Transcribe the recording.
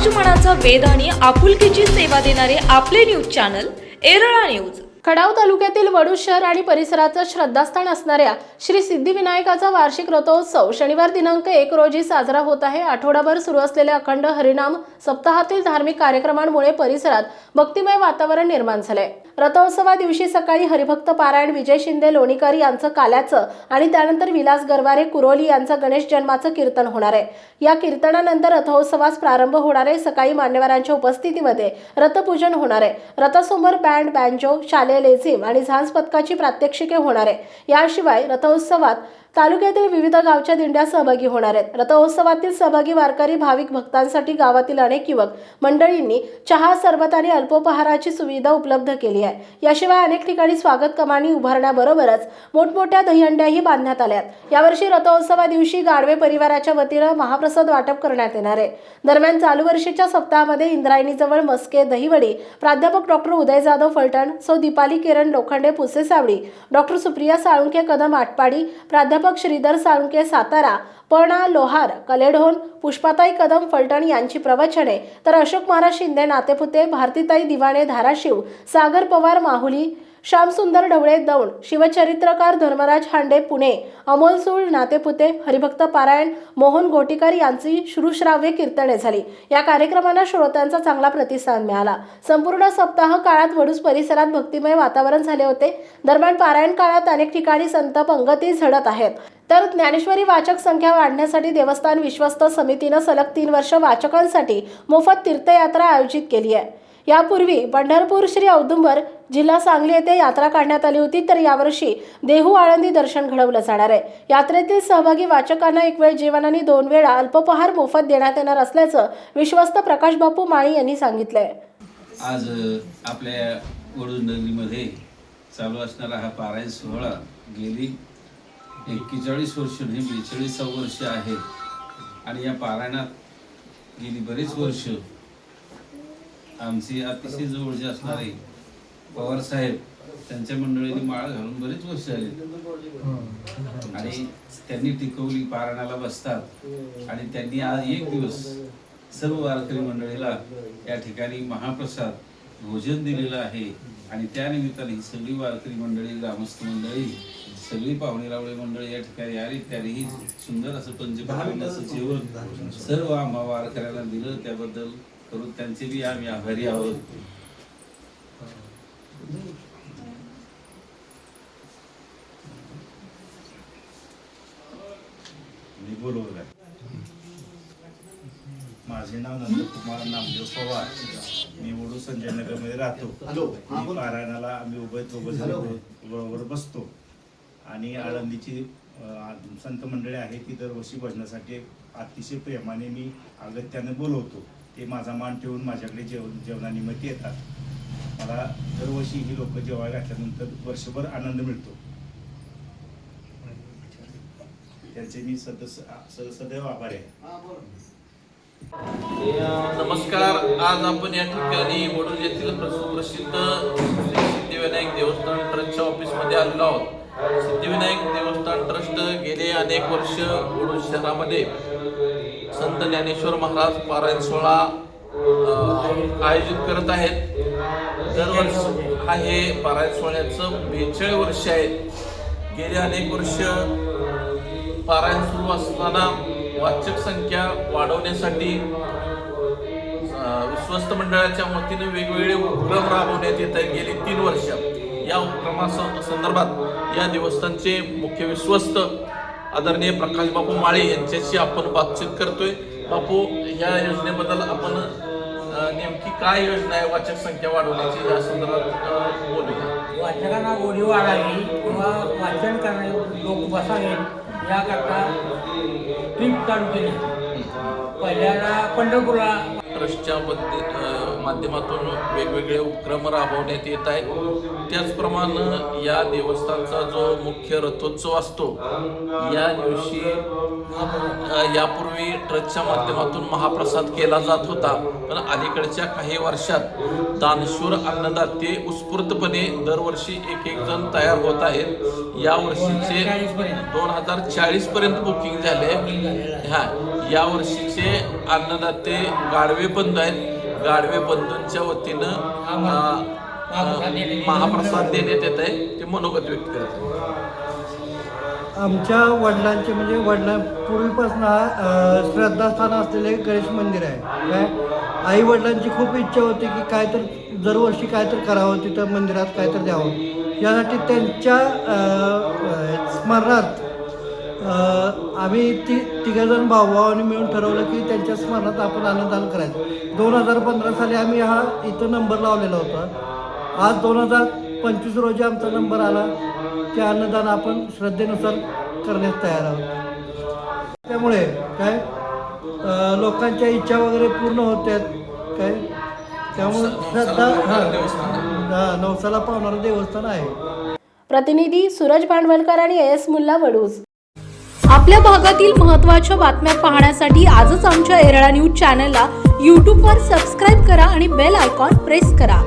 समाजमनाचा वेद आणि आपुलकीची सेवा देणारे आपले news channel Erala news. Khatav तालुक्यातील वडू शहर आणि परिसराचं श्रद्धास्थान असणाऱ्या श्री सिद्धिविनायकाचा वार्षिक रथोत्सव शनिवार दिनांक एक रोजी साजरा होत आहे. आठवडाभर सुरू असलेल्या अखंड हरिनाम सप्ताहातील धार्मिक कार्यक्रमांमुळे परिसरात भक्तिमय वातावरण निर्माण झालंय. रथोत्सवा दिवशी सकाळी हरिभक्त पारायण विजय शिंदे लोणीकर यांचं काल्याचं आणि त्यानंतर विलास गरवारे कुरोली यांचं गणेश जन्माचं कीर्तन होणार आहे. या कीर्तनानंतर रथोत्सवास प्रारंभ होणार आहे. सकाळी मान्यवरांच्या उपस्थितीमध्ये रथपूजन होणार आहे. रथासमोर बँड बँजो शालेय लेझिम आणि झांज पथकाची प्रात्यक्षिके होणार आहे. याशिवाय रथोत्सवात तालुक्यातील विविध गावच्या दिंड्या सहभागी होणार आहेत. रथोत्सवातील सहभागी वारकरी भाविक भक्तांसाठी गावातील अनेक युवक मंडळींनी चहा सरबत आणि अल्पोपहाराची सुविधा उपलब्ध केली आहे. याशिवाय अनेक ठिकाणी स्वागत कमानी उभारण्याबरोबरच मोठमोठ्या दहीहंड्याही बांधण्यात आल्यात यावर्षी रथोत्सवा दिवशी गाडवे परिवाराच्या वतीनं महाप्रसाद वाटप करण्यात येणार आहे. दरम्यान चालू वर्षीच्या सप्ताहामध्ये इंद्रायणीजवळ मस्के दहिवडी प्राध्यापक डॉक्टर उदय जाधव फलटण सौ दीपाली किरण लोखंडे पुसेसावडी डॉक्टर सुप्रिया साळुंखे कदम आटपाडी प्राध्यापक श्रीधर साळुंके सातारा पणा लोहार कलेढोन पुष्पाताई कदम फलटण यांची प्रवचने तर अशोक महाराज शिंदे नातेपुते भारतीताई दिवाणे धाराशिव सागर पवार माहुली श्यामसुंदर ढवळे दौंड शिवचरित्रकार धर्मराज हांडे पुणे अमोल सूळ नातेपुते हरिभक्त पारायण मोहन गोटीकर यांची श्रुश्राव्य कीर्तने झाली. या कार्यक्रमांना श्रोत्यांचा चांगला प्रतिसाद मिळाला. संपूर्ण सप्ताह काळात वडूस परिसरात भक्तिमय वातावरण झाले होते. दरम्यान पारायण काळात अनेक ठिकाणी संत पंगती झडत आहेत. तर ज्ञानेश्वरी वाचक संख्या वाढण्यासाठी देवस्थान विश्वस्त समितीनं सलग तीन वर्ष वाचकांसाठी मोफत तीर्थयात्रा आयोजित केली आहे. यापूर्वी पंढरपूर श्री औदुंबर जिल्हा सांगली येथे यात्रा काढण्यात आली होती तर यावर्षी देहू आळंदी दर्शन घडवलं जाणार आहे. यात्रेतील सहभागी वाचकांना एक वेळ जेवण आणि दोन वेळा अल्पपहार मोफत देण्यात येणार असल्याचं विश्वस्त प्रकाश बापू माळी यांनी सांगितलंय. आज आपल्या वडूज चालू असणारा हा पारायण सोहळा गेली एक्केचाळीस वर्ष नाही बेचाळीसावं वर्ष आहे. आणि या पारायणात गेली बरीच वर्ष आमची अतिशय जवळची असणारे पवार साहेब त्यांच्या मंडळीने माळ घालून बरेच वर्ष झाली. आणि त्यांनी टिकवली पारणाला बसतात. आणि त्यांनी आज एक दिवस सर्व वारकरी मंडळीला या ठिकाणी महाप्रसाद भोजन दिलेलं आहे. आणि त्या निमित्ताने ही सगळी वारकरी मंडळी ग्रामस्थ मंडळी सगळी पाहुणे रावळे मंडळी या ठिकाणी आली. त्यानेही सुंदर असं पंचपक्वान्नाचं जेवण सर्व आम्हा वारकऱ्याला दिलं. त्याबद्दल करून त्यांचे बी आम्ही आभारी आहोत. मी बोलवलं आहे माझे नाव नंदकुमार नामदेव पवार. मी वडू संजय नगरमध्ये राहतो मी पारायणाला आम्ही उभे बरोबर बसतो. आणि आळंदीची संत मंडळी आहे ती दरवर्षी भजनासाठी अतिशय प्रेमाने मी अगत्याने बोलवतो. ते माझा मान ठेवून माझ्याकडे जेवण जेवणानिमित्त येतात. मला दरवर्षी ही लोक जेवायला घातल्यानंतर वर्षभर आनंद मिळतो. त्यांचे मी सदस्य सदैव आभारी आहे. नमस्कार. आज आपण या ठिकाणी वडूज येथील प्रसिद्ध श्री सिद्धिविनायक देवस्थान ट्रस्टच्या ऑफिसमध्ये आलेलो आहोत. सिद्धिविनायक देवस्थान ट्रस्ट गेले अनेक वर्ष वडूज शहरामध्ये. संत ज्ञानेश्वर महाराज पारायण सोहळा आयोजित करत आहेत. दरवर्षी हा हे पारायण सोहळ्याचं बेचाळीस वर्ष आहे. गेले अनेक वर्ष पारायण सुरू असताना वाचक संख्या वाढवण्यासाठी विश्वस्त मंडळाच्या वतीने वेगवेगळे उपक्रम राबवण्यात येत आहे गेली तीन वर्ष या उपक्रमा संदर्भात या देवस्थानचे मुख्य विश्वस्त आदरणीय प्रकाश बापू माळे यांच्याशी आपण बातचीत करतोय. बापू या योजनेबद्दल आपण नेमकी काय योजना आहे? वाचक संख्या वाढवण्याची या संदर्भात बोलूया. वाचकांना गोडी वाढावी किंवा वाचन करणारे लोक बसावेत याकरता ट्रीप चालू केली पहिल्याला पंढरपूरला ट्रस्टच्या वती- माध्यमातून वेगवेगळे उपक्रम राबवण्यात येत आहेत. त्याचप्रमाणे या देवस्थानचा जो मुख्य रथोत्सव असतो या दिवशी यापूर्वी ट्रस्टच्या माध्यमातून महाप्रसाद केला जात होता. पण अलीकडच्या काही वर्षात दानशूर अन्नदाते उत्स्फूर्तपणे दरवर्षी एक एक जण तयार होत आहेत. या वर्षीचे 40 पर्यंत. दोन हजार चाळीस पर्यंत बुकिंग झाले. हा या वर्षीचे अन्नदाते गाडवे बंधू आहेत. गाडवे बंधूंच्या वतीनं महाप्रसाद देण्यात येत आहे. ते मनोगत व्यक्त करत आहेत. आमच्या वडिलांचे म्हणजे वडिलां पूर्वीपासून हा श्रद्धास्थान असलेले गणेश मंदिर आहे. काय? आई वडिलांची खूप इच्छा होती की काय तर दरवर्षी काय तर करावं तिथं मंदिरात काय तर द्यावं. यासाठी त्यांच्या स्मरणार्थ आम्ही ती तिघंजण भाऊभावांनी मिळून ठरवलं की त्यांच्या स्मरणात आपण अन्नदान करायचं. दोन हजार पंधरा साली आम्ही हा इथं नंबर लावलेला होता. आज दोन हजार पंचवीस रोजी आमचा नंबर आला. ते अन्नदान आपण श्रद्धेनुसार करण्यास तयार आहोत. त्यामुळे काय लोकांच्या इच्छा वगैरे पूर्ण होत्यात काय? त्यामुळे श्रद्धा हां. नवसाला पावणारं देवस्थान आहे. प्रतिनिधी सूरज भांडवलकर आणि एस मुल्ला वडूज. आपल्या भागातील महत्त्वाच्या बातम्या पाहण्यासाठी आजच आमच्या एरळा न्यूज चॅनलला यूट्यूबवर सबस्क्राईब करा आणि बेल आयकॉन प्रेस करा.